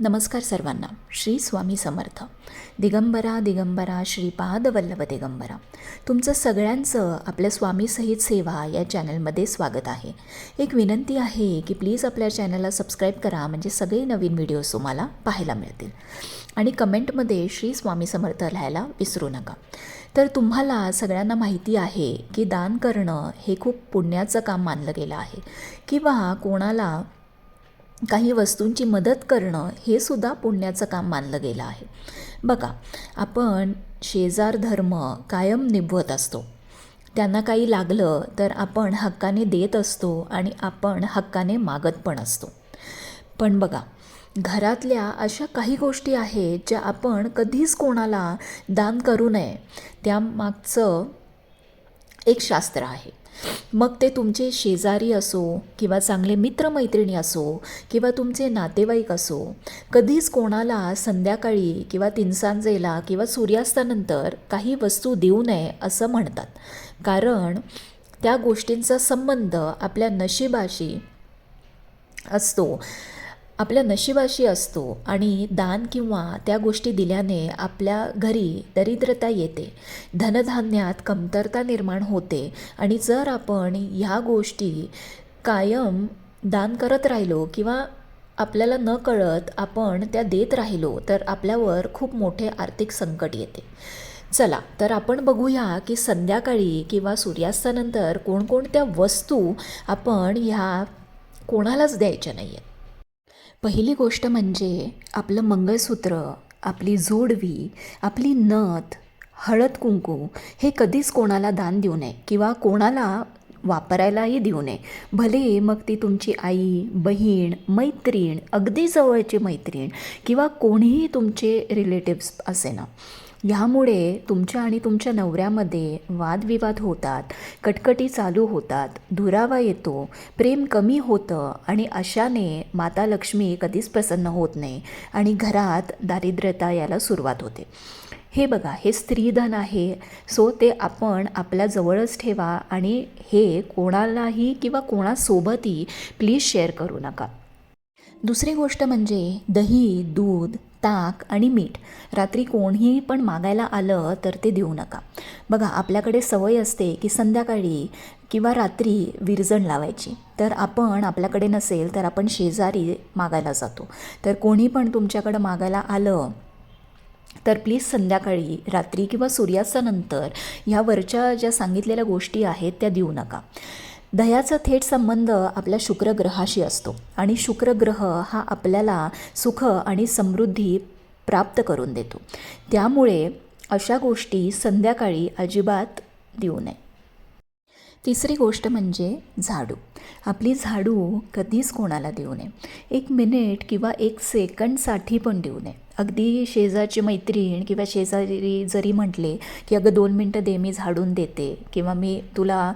नमस्कार सर्वांना. श्री स्वामी समर्थ. दिगंबरा दिगंबरा श्रीपाद वल्लभ दिगंबरा. तुमचं सगळ्यांचं आपल्या स्वामीसहित सेवा या चॅनलमध्ये स्वागत आहे. एक विनंती आहे की प्लीज आपल्या चॅनलला सबस्क्राईब करा म्हणजे सगळे नवीन व्हिडिओज तुम्हाला पाहायला मिळतील. आणि कमेंटमध्ये श्री स्वामी समर्थ लिहायला विसरू नका. तर तुम्हाला सगळ्यांना माहिती आहे की दान करणं हे खूप पुण्याचं काम मानलं गेलं आहे. किंवा कोणाला काही वस्तूंची मदत करणं हे सुद्धा पुण्याचं काम मानलं गेलं आहे. बघा आपण शेजार धर्म कायम निभवत असतो. त्यांना काही लागलं तर आपण हक्काने देत असतो आणि आपण हक्काने मागत पण असतो. पण बघा घरातल्या अशा काही गोष्टी आहेत ज्या आपण कधीच कोणाला दान करू नये. त्यामागचं एक शास्त्र आहे. मग ते तुमचे शेजारी असो किंवा चांगले मित्रमैत्रिणी असो किंवा तुमचे नातेवाईक असो कधीच कोणाला संध्याकाळी किंवा तिनसांजेला किंवा सूर्यास्तानंतर काही वस्तू देऊ नये असं म्हणतात. कारण त्या गोष्टींचा संबंध आपल्या नशिबाशी असतो. आपल्या नशिबाशी असतो आणि दान किंवा त्या गोष्टी दिल्याने आपल्या घरी दरिद्रता येते. धनधान्यात कमतरता निर्माण होते आणि जर आपण ह्या गोष्टी कायम दान करत राहिलो किंवा आपल्याला न कळत आपण त्या देत राहिलो तर आपल्यावर खूप मोठे आर्थिक संकट येते. चला तर आपण बघूया की संध्याकाळी किंवा सूर्यास्तानंतर कोणकोणत्या वस्तू आपण ह्या कोणालाच द्यायच्या नाही आहेत पहिली गोष्ट म्हणजे आपलं मंगळसूत्र आपली जोडवी आपली नथ हळद कुंकू हे कधीच कोणाला दान देऊ नये किंवा कोणाला वापरायलाही देऊ नये. भले मग ती तुमची आई बहीण मैत्रीण अगदी जवळची मैत्रीण किंवा कोणीही तुमचे रिलेटिव्स असे ना. ह्यामुळे तुमच्या आणि तुमच्या नवऱ्यामध्ये वादविवाद होतात कटकटी चालू होतात दुरावा येतो प्रेम कमी होतं आणि अशाने माता लक्ष्मी कधीच प्रसन्न होत नाही आणि घरात दारिद्र्यता यायला सुरुवात होते. हे बघा हे स्त्रीधन आहे. सो ते आपण आपल्या जवळच ठेवा आणि हे कोणालाही किंवा कोणासोबतही प्लीज शेअर करू नका. दुसरी गोष्ट म्हणजे दही दूध ताक आणि मीठ. रात्री कोणीही पण मागायला आलं तर ते देऊ नका. बघा आपल्याकडे सवय असते की संध्याकाळी किंवा रात्री विरजण लावायची. तर आपण आपल्याकडे नसेल तर आपण शेजारी मागायला जातो. तर कोणी पण तुमच्याकडं मागायला आलं तर प्लीज संध्याकाळी रात्री किंवा सूर्यास्तानंतर ह्या वरच्या ज्या सांगितलेल्या गोष्टी आहेत त्या देऊ नका. दह्याचा थेट संबंध आपल्या शुक्रग्रहाशी असतो. आणि शुक्रग्रह हा आपल्याला सुख आणि समृद्धी प्राप्त करून देतो. त्यामुळे अशा गोष्टी संध्याकाळी अजिबात देऊ नये. तिसरी गोष्ट म्हणजे झाडू. आपली झाडू कधीच कोणाला देऊ नये. एक मिनिट किंवा एक सेकंडसाठी पण देऊ नये. अगदी शेजारची मैत्रीण किंवा शेजारी जरी म्हटले की अगं दोन मिनटं दे मी झाडून देते किंवा मी तुला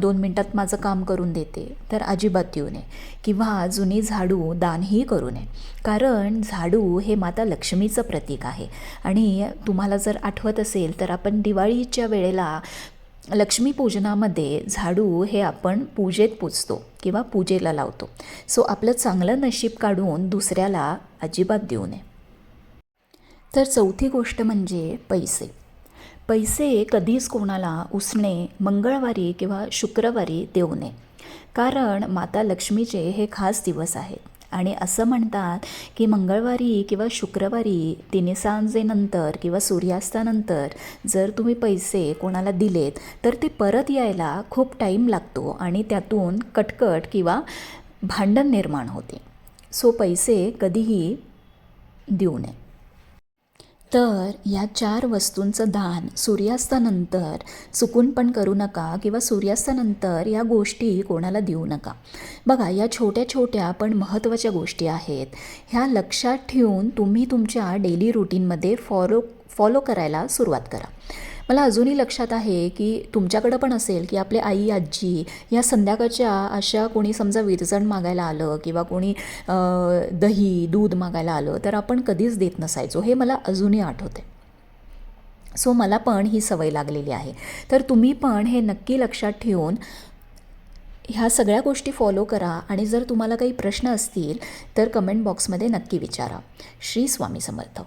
दोन मिनटात माझं काम करून देते तर अजिबात देऊ नये. किंवा जुनी झाडू दानही करू नये. कारण झाडू हे माता लक्ष्मीचं प्रतीक आहे. आणि तुम्हाला जर आठवत असेल तर आपण दिवाळीच्या वेळेला लक्ष्मीपूजनामध्ये झाडू हे आपण पूजेत पूजतो किंवा पूजेला लावतो. सो आपलं चांगलं नशीब काढून दुसऱ्याला अजिबात देऊ नये. तर चौथी गोष्ट म्हणजे पैसे. पैसे कधीच कोणाला उसणे मंगळवारी किंवा शुक्रवारी देऊ नये. कारण माता लक्ष्मीचे हे खास दिवस आहेत. आणि असं म्हणतात की मंगळवारी किंवा शुक्रवारी तिने सांजेनंतर किंवा सूर्यास्तानंतर जर तुम्ही पैसे कोणाला दिलेत तर ते परत यायला खूप टाईम लागतो आणि त्यातून कटकट किंवा भांडण निर्माण होते. सो पैसे कधीही देऊ नये. तर या चार वस्तूंचं दान सूर्यास्तानंतर चुकून पण करू नका किंवा सूर्यास्तानंतर या गोष्टी कोणाला देऊ नका. बघा या छोट्या छोट्या पण महत्त्वाच्या गोष्टी आहेत. ह्या लक्षात ठेवून तुम्ही तुमच्या डेली रुटीनमध्ये फॉलो फॉलो करायला सुरुवात करा. मला अजूनही लक्षात आहे की तुमच्याकडं पण असेल की आपले आई आजी या संध्याकाळच्या अशा कोणी समजा विरजण मागायला आलं किंवा कोणी दही दूध मागायला आलं तर आपण कधीच देत नसायचो. हे मला अजूनही आठवते सो मला पण ही सवय लागलेली आहे. तर तुम्ही पण हे नक्की लक्षात ठेवून ह्या सगळ्या गोष्टी फॉलो करा आणि जर तुम्हाला काही प्रश्न असतील तर कमेंट बॉक्समध्ये नक्की विचारा. श्री स्वामी समर्थ.